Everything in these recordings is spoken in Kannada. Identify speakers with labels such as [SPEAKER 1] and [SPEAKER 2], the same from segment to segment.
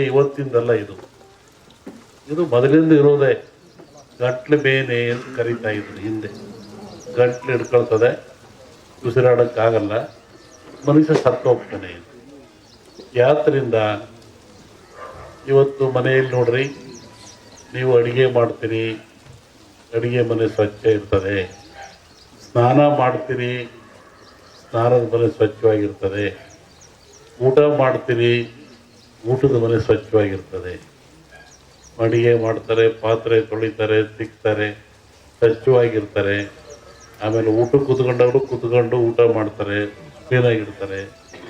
[SPEAKER 1] ಇವತ್ತಿಂದಲ್ಲ ಇದು. ಇದು ಮೊದಲಿಂದ ಇರೋದೇ ಗಂಟ್ಲು ಬೇನೆ ಅಂತ ಕರೀತಾ ಇದ್ರು ಹಿಂದೆ. ಗಂಟ್ಲು ಹಿಡ್ಕೊಳ್ತದೆ, ಉಸಿರಾಡೋಕ್ಕಾಗಲ್ಲ, ಮನುಷ್ಯ ಸತ್ತು ಹೋಗ್ತಾನೆ ಯಾತ್ರಿಂದ ಇವತ್ತು ಮನೆಯಲ್ಲಿ ನೋಡ್ರಿ, ನೀವು ಅಡುಗೆ ಮಾಡ್ತೀರಿ, ಅಡುಗೆ ಮನೆ ಸ್ವಚ್ಛ ಇರ್ತದೆ. ಸ್ನಾನ ಮಾಡ್ತೀರಿ, ಸ್ನಾನದ ಮನೆ ಸ್ವಚ್ಛವಾಗಿರ್ತದೆ. ಊಟ ಮಾಡ್ತೀರಿ ಊಟದ ಮನೆ ಸ್ವಚ್ಛವಾಗಿರ್ತದೆ. ಅಡಿಗೆ ಮಾಡ್ತಾರೆ, ಪಾತ್ರೆ ತೊಳಿತಾರೆ, ತಿಕ್ತಾರೆ, ಸ್ವಚ್ಛವಾಗಿರ್ತಾರೆ. ಆಮೇಲೆ ಊಟ ಕೂತ್ಕೊಂಡವರು ಕೂತ್ಕೊಂಡು ಊಟ ಮಾಡ್ತಾರೆ, ಕ್ಲೀನಾಗಿರ್ತಾರೆ.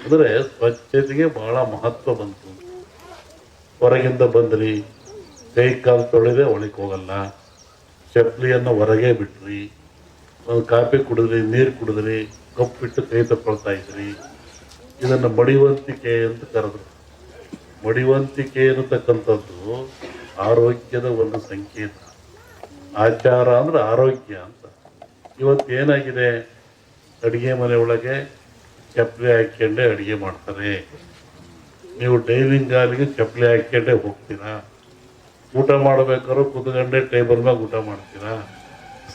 [SPEAKER 1] ಅಂದರೆ ಸ್ವಚ್ಛತೆಗೆ ಬಹಳ ಮಹತ್ವ ಬಂತು. ಹೊರಗಿಂದ ಬಂದ್ರಿ, ಕೈ ಕಾಲು ತೊಳೆದೇ ಒಳಕ್ಕೆ ಹೋಗಲ್ಲ. ಚಪ್ಪಲಿಯನ್ನು ಹೊರಗೆ ಬಿಟ್ರಿ, ಒಂದು ಕಾಫಿ ಕುಡಿದ್ರಿ, ನೀರು ಕುಡಿದ್ರಿ, ಕಪ್ಪಿಟ್ಟು ಕೈ ತಗೊಳ್ತಾ ಇದ್ರಿ. ಇದನ್ನು ಮಡಿವಂತಿಕೆ ಅಂತ ಕರೆದ್ರು. ಮಡಿವಂತಿಕೆ ಅನ್ನತಕ್ಕಂಥದ್ದು ಆರೋಗ್ಯದ ಒಂದು ಸಂಕೇತ. ಆಚಾರ ಅಂದ್ರೆ ಆರೋಗ್ಯ ಅಂತ. ಇವತ್ತು ಏನಾಗಿದೆ? ಅಡುಗೆ ಮನೆ ಒಳಗೆ ಚಪ್ಪಲಿ ಹಾಕ್ಕೊಂಡೇ ಅಡುಗೆ ಮಾಡ್ತಾರೆ. ನೀವು ಡೈನಿಂಗ್ ಹಾಲಿಗೆ ಚಪ್ಪಲಿ ಹಾಕ್ಕೊಂಡೇ ಹೋಗ್ತೀರಾ? ಊಟ ಮಾಡಬೇಕಾದ್ರೂ ಕುತ್ಕೊಂಡೆ ಟೇಬಲ್ ಮ್ಯಾಗ ಊಟ ಮಾಡ್ತೀರಾ?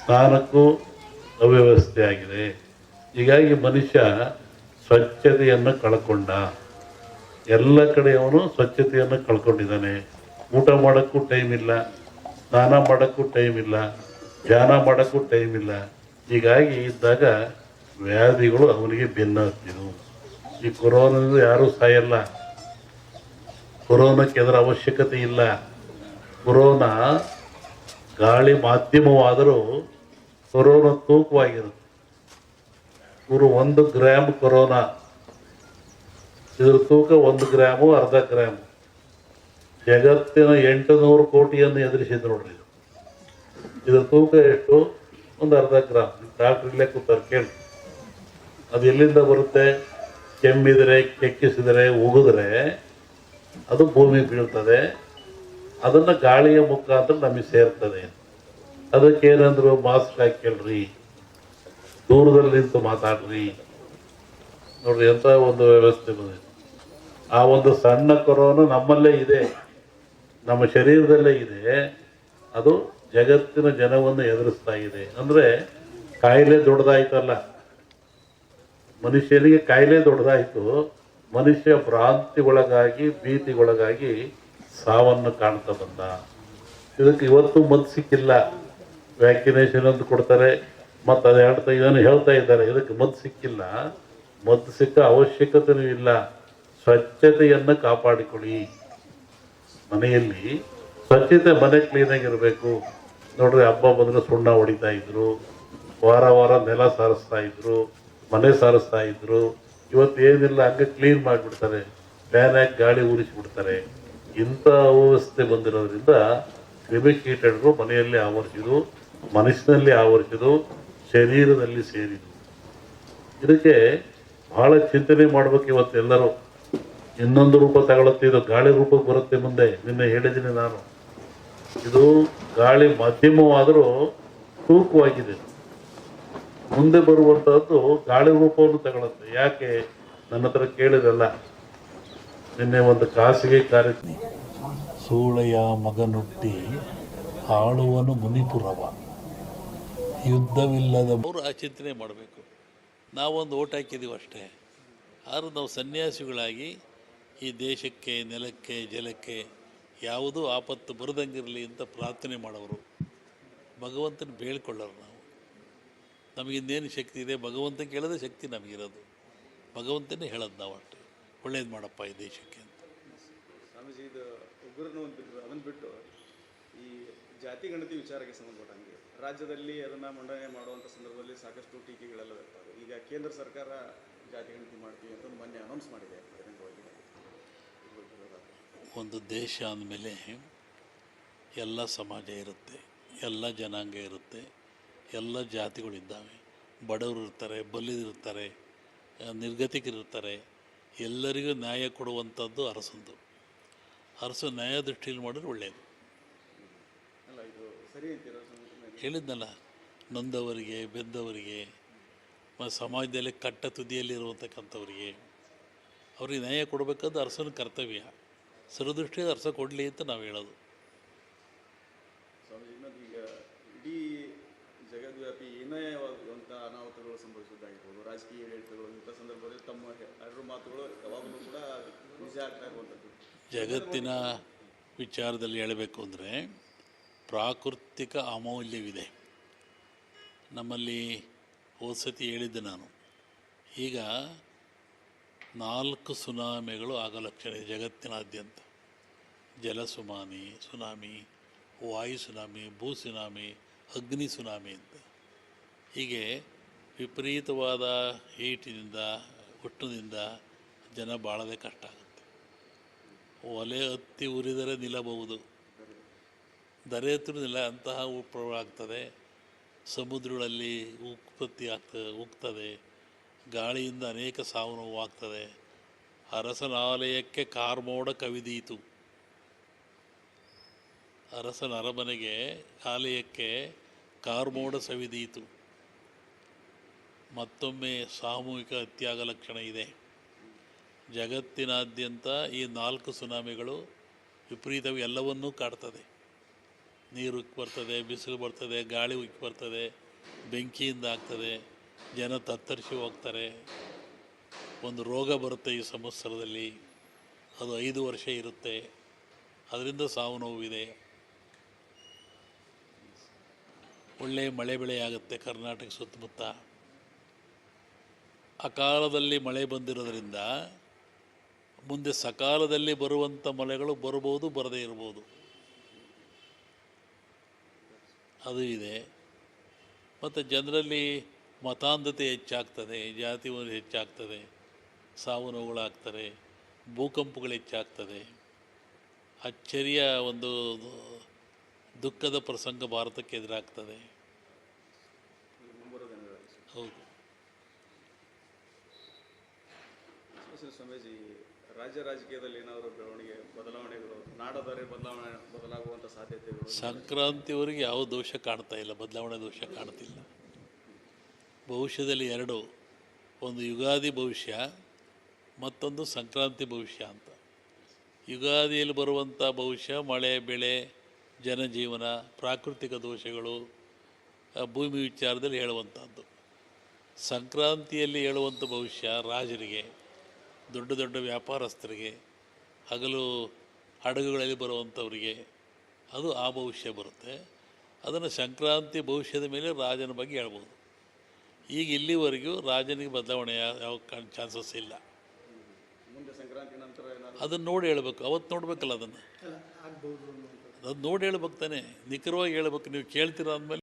[SPEAKER 1] ಸ್ನಾನಕ್ಕೂ ಅವ್ಯವಸ್ಥೆ ಆಗಿದೆ. ಹೀಗಾಗಿ ಮನುಷ್ಯ ಸ್ವಚ್ಛತೆಯನ್ನು ಕಳ್ಕೊಂಡ. ಎಲ್ಲ ಕಡೆ ಅವನು ಸ್ವಚ್ಛತೆಯನ್ನು ಕಳ್ಕೊಂಡಿದ್ದಾನೆ. ಊಟ ಮಾಡೋಕ್ಕೂ ಟೈಮ್ ಇಲ್ಲ, ಸ್ನಾನ ಮಾಡೋಕ್ಕೂ ಟೈಮ್ ಇಲ್ಲ, ಧ್ಯಾನ ಮಾಡೋಕ್ಕೂ ಟೈಮ್ ಇಲ್ಲ. ಹೀಗಾಗಿ ಇದ್ದಾಗ ವ್ಯಾಧಿಗಳು ಅವನಿಗೆ ಬೆನ್ನ ಹತ್ತಿದವು ಈ ಕೊರೋನಾದಿಂದ ಯಾರೂ ಸಾಯಲ್ಲ. ಕೊರೋನಾಕ್ಕೆ ಅದರ ಅವಶ್ಯಕತೆ ಇಲ್ಲ. ಕೊರೋನಾ ಗಾಳಿ ಮಾಧ್ಯಮವಾದರೂ ಕೊರೋನಾ ತೂಕವಾಗಿರುತ್ತೆ. ಇವರು ಒಂದು ಗ್ರಾಮ್ ಕೊರೋನಾ ಇದ್ರ ತೂಕ ಒಂದು ಗ್ರಾಮು, ಅರ್ಧ ಗ್ರಾಮು. ಜಗತ್ತಿನ ಎಂಟು ನೂರು ಕೋಟಿಯನ್ನು ಎದುರಿಸಿದ್ರು ನೋಡ್ರಿ ಇದು. ಇದ್ರ ತೂಕ ಎಷ್ಟು? ಒಂದು ಅರ್ಧ ಗ್ರಾಮ್. ಡಾಕ್ಟ್ರ್ ಇಲ್ಲೇ ಕೂತಾರೆ ಕೇಳಿ. ಅದು ಎಲ್ಲಿಂದ ಬರುತ್ತೆ? ಕೆಮ್ಮಿದರೆ, ಕೆಕ್ಕಿಸಿದರೆ, ಉಗಿದ್ರೆ ಅದು ಭೂಮಿ ಬೀಳ್ತದೆ. ಅದನ್ನು ಗಾಳಿಯ ಮುಖಾಂತರ ನಮಗೆ ಸೇರ್ತದೆ. ಅದಕ್ಕೆ ಏನಂದ್ರು ಮಾಸ್ಕ್ ಹಾಕೇಳ್ರಿ ದೂರದಲ್ಲಿ ನಿಂತು ಮಾತಾಡ್ರಿ. ನೋಡ್ರಿ ಎಂಥ ಒಂದು ವ್ಯವಸ್ಥೆ ಬಂದಿದೆ. ಆ ಒಂದು ಸಣ್ಣ ಕೊರೋನು ನಮ್ಮಲ್ಲೇ ಇದೆ, ನಮ್ಮ ಶರೀರದಲ್ಲೇ ಇದೆ, ಅದು ಜಗತ್ತಿನ ಜನವನ್ನು ಎದುರಿಸ್ತಾ ಇದೆ. ಅಂದ್ರೆ ಕಾಯಿಲೆ ದೊಡ್ಡದಾಯ್ತಲ್ಲ, ಮನುಷ್ಯನಿಗೆ ಕಾಯಿಲೆ ದೊಡ್ಡದಾಯಿತು, ಮನುಷ್ಯ ಭ್ರಾಂತಿಗೊಳಗಾಗಿ, ಭೀತಿಗೊಳಗಾಗಿ ಸಾವನ್ನು ಕಾಣ್ತಾ ಬಂದ. ಇದಕ್ಕೆ ಇವತ್ತು ಮದ್ದು ಸಿಕ್ಕಿಲ್ಲ. ವ್ಯಾಕ್ಸಿನೇಷನ್ ಅಂತ ಕೊಡ್ತಾರೆ, ಮತ್ತು ಅದು ಹೇಳ್ತಾ, ಇದನ್ನು ಹೇಳ್ತಾ ಇದ್ದಾರೆ, ಇದಕ್ಕೆ ಮದ್ದು ಸಿಕ್ಕಿಲ್ಲ. ಮದ್ದು ಸಿಕ್ಕ ಅವಶ್ಯಕತೆಯೂ ಇಲ್ಲ. ಸ್ವಚ್ಛತೆಯನ್ನು ಕಾಪಾಡಿಕೊಳ್ಳಿ. ಮನೆಯಲ್ಲಿ ಸ್ವಚ್ಛತೆ ಮನೆ ಕ್ಲೀನಾಗಿರಬೇಕು ನೋಡ್ರಿ ಹಬ್ಬ ಬಂದರೆ ಸುಣ್ಣ ಹೊಡಿತಾ ಇದ್ರು. ವಾರ ವಾರ ನೆಲ ಸಾರಿಸ್ತಾ ಇದ್ರು. ಮನೆ ಸಾರಿಸ್ತಾ ಇದ್ರು. ಇವತ್ತು ಏನಿಲ್ಲ, ಹಂಗೆ ಕ್ಲೀನ್ ಮಾಡಿಬಿಡ್ತಾರೆ. ಫ್ಯಾನ್ ಹಾಕಿ ಗಾಳಿ ಉರಿಸಿಬಿಡ್ತಾರೆ ಇಂಥ ವ್ಯವಸ್ಥೆ ಬಂದಿರೋದ್ರಿಂದ ಕ್ರಿಮಿಕೀಟಗಳು ಮನೆಯಲ್ಲಿ ಆವರಿಸಿದು ಮನಸ್ಸಿನಲ್ಲಿ ಆವರಿಸಿದು ಶರೀರದಲ್ಲಿ ಸೇರಿದು ಇದಕ್ಕೆ ಬಹಳ ಚಿಂತನೆ ಮಾಡ್ಬೇಕು ಇವತ್ತು ಎಲ್ಲರೂ ಇನ್ನೊಂದು ರೂಪ ತಗೊಳುತ್ತೆ ಇದು ಗಾಳಿ ರೂಪಕ್ಕೆ ಬರುತ್ತೆ ಮುಂದೆ. ನಿನ್ನೆ ಹೇಳಿದ್ದೀನಿ ನಾನು. ಇದು ಗಾಳಿ ಮಾಧ್ಯಮವಾದರೂ ತೂಕವಾಗಿದೆ. ಮುಂದೆ ಬರುವಂತಹದ್ದು ಗಾಳಿ ರೂಪವನ್ನು ತಗೊಳುತ್ತೆ ಯಾಕೆ? ನನ್ನ ಹತ್ರ ಕೇಳಿದಲ್ಲ. ನಿನ್ನೆ ಒಂದು ಖಾಸಗಿ ಕಾರ್ಯಕ್ರಮ ಸೂಳೆಯ ಮಗನುಟ್ಟಿ ಆಳುವನು ಮುನಿಪುರವ. ಯುದ್ಧವಿಲ್ಲದ ಅವರು ಆ ಚಿಂತನೆ ಮಾಡಬೇಕು. ನಾವೊಂದು ಓಟ್ ಹಾಕಿದ್ದೀವಿ ಅಷ್ಟೇ ಆದರೂ ನಾವು ಸನ್ಯಾಸಿಗಳಾಗಿ ಈ ದೇಶಕ್ಕೆ, ನೆಲಕ್ಕೆ, ಜಲಕ್ಕೆ ಯಾವುದೂ ಆಪತ್ತು ಬರದಂಗಿರಲಿ ಅಂತ ಪ್ರಾರ್ಥನೆ ಮಾಡೋರು. ಭಗವಂತನ ಬೇಳ್ಕೊಳ್ಳೋರು ನಾವು. ನಮಗಿನ್ನೇನು ಶಕ್ತಿ ಇದೆ? ಭಗವಂತ ಕೇಳೋದೇ ಶಕ್ತಿ ನಮಗಿರೋದು. ಭಗವಂತನೇ ಹೇಳೋದು ನಾವು ಅಷ್ಟೇ. ಒಳ್ಳೇದು ಮಾಡಪ್ಪ ಈ ದೇಶಕ್ಕೆ ಅಂತ.
[SPEAKER 2] ಸ್ವಾಮೀಜಿ, ಇದು ಉಗ್ರನ್ನು ಬಿಟ್ಟು ಅದನ್ನು ಬಿಟ್ಟು ಈ ಜಾತಿ ಗಣತಿ ವಿಚಾರಕ್ಕೆ ಸಂಬಂಧಪಟ್ಟಂಗೆ ರಾಜ್ಯದಲ್ಲಿ ಅದನ್ನು ಮಂಡನೆ ಮಾಡುವಂಥ ಸಂದರ್ಭದಲ್ಲಿ ಸಾಕಷ್ಟು ಟೀಕೆಗಳೆಲ್ಲ ಬರ್ತವೆ ಈಗ ಕೇಂದ್ರ ಸರ್ಕಾರ ಜಾತಿ ಗಣತಿ ಮಾಡ್ತೀವಿ ಅಂತ ಮೊನ್ನೆ ಅನೌನ್ಸ್ ಮಾಡಿದೆ ಬಹಿರಂಗವಾಗಿ ಇದ್ರ ಬಗ್ಗೆ ವಿರೋಧ.
[SPEAKER 1] ಒಂದು ದೇಶ ಅಂದಮೇಲೆ ಎಲ್ಲ ಸಮಾಜ ಇರುತ್ತೆ, ಎಲ್ಲ ಜನಾಂಗ ಇರುತ್ತೆ, ಎಲ್ಲ ಜಾತಿಗಳಿದ್ದಾವೆ. ಬಡವರು ಇರ್ತಾರೆ ಬಲ್ಲಿದಿರ್ತಾರೆ ನಿರ್ಗತಿಕರಿರ್ತಾರೆ ಎಲ್ಲರಿಗೂ ನ್ಯಾಯ ಕೊಡುವಂಥದ್ದು ಅರಸಂದು. ಅರಸು ನ್ಯಾಯ ದೃಷ್ಟಿಯಲ್ಲಿ ಮಾಡಿದ್ರೆ ಒಳ್ಳೆಯದು? ಹೇಳಿದ್ನಲ್ಲ, ನೊಂದವರಿಗೆ, ಬೆದ್ದವರಿಗೆ ಸಮಾಜದಲ್ಲಿ ಕಟ್ಟ ತುದಿಯಲ್ಲಿರುವಂತಕ್ಕಂಥವ್ರಿಗೆ ಅವ್ರಿಗೆ ನ್ಯಾಯ ಕೊಡಬೇಕಾದ ಅರಸನ ಕರ್ತವ್ಯ.
[SPEAKER 3] ಸರ್ವದೃಷ್ಟಿ ಅರ್ಥ ಕೊಡಲಿ ಅಂತ ನಾವು ಹೇಳೋದು.
[SPEAKER 2] ಇಡೀ ಜಗದ್ವ್ಯಾಪಿ ಏನೇ ಅಂತ ಅನಾಹುತಗಳು ಸಂಭವಿಸುವುದಾಗಿರ್ಬೋದು ರಾಜಕೀಯ ಏರಿಳಿತಗಳು ಇಂಥ ಸಂದರ್ಭದಲ್ಲಿ ತಮ್ಮ ಎರಡು ಮಾತುಗಳು ಯಾವಾಗಲೂ ಕೂಡ ನಿಜ ಆಗ್ತಾ ಇರುವಂಥದ್ದು.
[SPEAKER 3] ಜಗತ್ತಿನ ವಿಚಾರದಲ್ಲಿ ಹೇಳಬೇಕು ಅಂದರೆ ಪ್ರಾಕೃತಿಕ ಅಮೌಲ್ಯವಿದೆ. ನಮ್ಮಲ್ಲಿ ಹೋದ ಸತಿ ಹೇಳಿದ್ದೆ ನಾನು. ಈಗ ನಾಲ್ಕು ಸುನಾಮಿಗಳು ಆಗಲಕ್ಷಣ ಜಗತ್ತಿನಾದ್ಯಂತ. ಜಲ ಸುನಾಮಿ ಸುನಾಮಿ, ವಾಯು ಸುನಾಮಿ, ಭೂ ಸುನಾಮಿ, ಅಗ್ನಿ ಸುನಾಮಿ ಅಂತ. ಹೀಗೆ ವಿಪರೀತವಾದ ಹೀಟಿನಿಂದ, ಹುಟ್ಟಿನಿಂದ ಜನ ಬಾಳದೆ ಕಷ್ಟ ಆಗುತ್ತೆ. ಒಲೆ ಹತ್ತಿ ಉರಿದರೆ ನಿಲ್ಲಬಹುದು. ದರೆ ಹತ್ತಿರ ನಿಲ್ಲ, ಅಂತಹ ಉಪ್ರವ ಆಗ್ತದೆ. ಸಮುದ್ರಗಳಲ್ಲಿ ಉತ್ಪತ್ತಿ ಆಗ್ತದೆ ಉಕ್ತದೆ ಗಾಳಿಯಿಂದ ಅನೇಕ ಸಾವು ನೋವಾಗ್ತದೆ. ಅರಸನಾಲಯಕ್ಕೆ ಕಾರ್ಮೋಡ ಕವಿದೀತು. ಅರಸನ ಅರಮನೆಗೆ, ಆಲಯಕ್ಕೆ ಕಾರ್ಮೋಡ ಸವಿದೀತು. ಮತ್ತೊಮ್ಮೆ ಸಾಮೂಹಿಕ ಅತ್ಯಾಗ ಲಕ್ಷಣ ಇದೆ. ಜಗತ್ತಿನಾದ್ಯಂತ ಈ ನಾಲ್ಕು ಸುನಾಮಿಗಳು ವಿಪರೀತವು ಎಲ್ಲವನ್ನೂ ಕಾಡ್ತದೆ. ನೀರು ಉಕ್ಕಿ ಬರ್ತದೆ, ಬಿಸಿಲು ಬರ್ತದೆ, ಗಾಳಿ ಉಕ್ಕಿ ಬರ್ತದೆ, ಬೆಂಕಿಯಿಂದ ಆಗ್ತದೆ. ಜನ ತತ್ತರಿಸಿ ಹೋಗ್ತಾರೆ. ಒಂದು ರೋಗ ಬರುತ್ತೆ ಈ ಸಂವತ್ಸರದಲ್ಲಿ. ಅದು ಐದು ವರ್ಷ ಇರುತ್ತೆ. ಅದರಿಂದ ಸಾವು ನೋವಿದೆ. ಒಳ್ಳೆಯ ಮಳೆ ಬೆಳೆ ಆಗುತ್ತೆ ಕರ್ನಾಟಕ ಸುತ್ತಮುತ್ತ. ಅಕಾಲದಲ್ಲಿ ಮಳೆ ಬಂದಿರೋದ್ರಿಂದ ಮುಂದೆ ಸಕಾಲದಲ್ಲಿ ಬರುವಂಥ ಮಳೆಗಳು ಬರಬಹುದು, ಬರದೇ ಇರ್ಬೋದು ಅದು ಇದೆ. ಮತ್ತು ಜನರಲ್ಲಿ ಮತಾಂಧತೆ ಹೆಚ್ಚಾಗ್ತದೆ ಜಾತಿ ಒಂದು ಹೆಚ್ಚಾಗ್ತದೆ ಸಾವು ನೋವುಗಳಾಗ್ತದೆ ಭೂಕಂಪಗಳು ಹೆಚ್ಚಾಗ್ತದೆ. ಅಚ್ಚರಿಯ ಒಂದು ದುಃಖದ ಪ್ರಸಂಗ ಭಾರತಕ್ಕೆ ಎದುರಾಗ್ತದೆ. ಹೌದು.
[SPEAKER 2] ಸ್ವಾಮೀಜಿ ರಾಜ್ಯ ರಾಜಕೀಯದಲ್ಲಿ ಏನಾದರೂ ಬೆಳವಣಿಗೆ ಬದಲಾವಣೆಗಳು ನಾಡದರೆ ಬದಲಾವಣೆ ಬದಲಾಗುವಂಥ ಸಾಧ್ಯತೆಗಳು?
[SPEAKER 3] ಸಂಕ್ರಾಂತಿವರೆಗೆ ಯಾವ ದೋಷ ಕಾಣ್ತಾ ಇಲ್ಲ ಬದಲಾವಣೆ ದೋಷ ಕಾಣ್ತಿಲ್ಲ. ಭವಿಷ್ಯದಲ್ಲಿ ಎರಡು, ಒಂದು ಯುಗಾದಿ ಭವಿಷ್ಯ, ಮತ್ತೊಂದು ಸಂಕ್ರಾಂತಿ ಭವಿಷ್ಯ ಅಂತ. ಯುಗಾದಿಯಲ್ಲಿ ಬರುವಂಥ ಭವಿಷ್ಯ, ಮಳೆ, ಬೆಳೆ, ಜನಜೀವನ, ಪ್ರಾಕೃತಿಕ ದೋಷಗಳು ಭೂಮಿ ವಿಚಾರದಲ್ಲಿ ಹೇಳುವಂಥದ್ದು ಸಂಕ್ರಾಂತಿಯಲ್ಲಿ ಹೇಳುವಂಥ ಭವಿಷ್ಯ ರಾಜರಿಗೆ, ದೊಡ್ಡ ದೊಡ್ಡ ವ್ಯಾಪಾರಸ್ಥರಿಗೆ, ಹಗಲು ಹಡಗುಗಳಲ್ಲಿ ಬರುವಂಥವರಿಗೆ ಅದು ಆ ಭವಿಷ್ಯ ಬರುತ್ತೆ. ಅದನ್ನು ಸಂಕ್ರಾಂತಿ ಭವಿಷ್ಯದ ಮೇಲೆ ರಾಜನ ಬಗ್ಗೆ ಹೇಳ್ಬೋದು. ಈಗ ಇಲ್ಲಿವರೆಗೂ ರಾಜನಿಗೆ ಬದಲಾವಣೆ ಯಾವ ಚಾನ್ಸಸ್ ಇಲ್ಲ.
[SPEAKER 2] ಮುಂದೆ ಸಂಕ್ರಾಂತಿ ನಂತರ
[SPEAKER 3] ಅದನ್ನು ನೋಡಿ ಹೇಳ್ಬೇಕು. ಅವತ್ತು ನೋಡ್ಬೇಕಲ್ಲ ಅದನ್ನು. ಅದು ನೋಡಿ ಹೇಳ್ಬೇಕು ತಾನೆ. ನಿಖರವಾಗಿ ಹೇಳ್ಬೇಕು. ನೀವು ಕೇಳ್ತೀರ ಅಂದಮೇಲೆ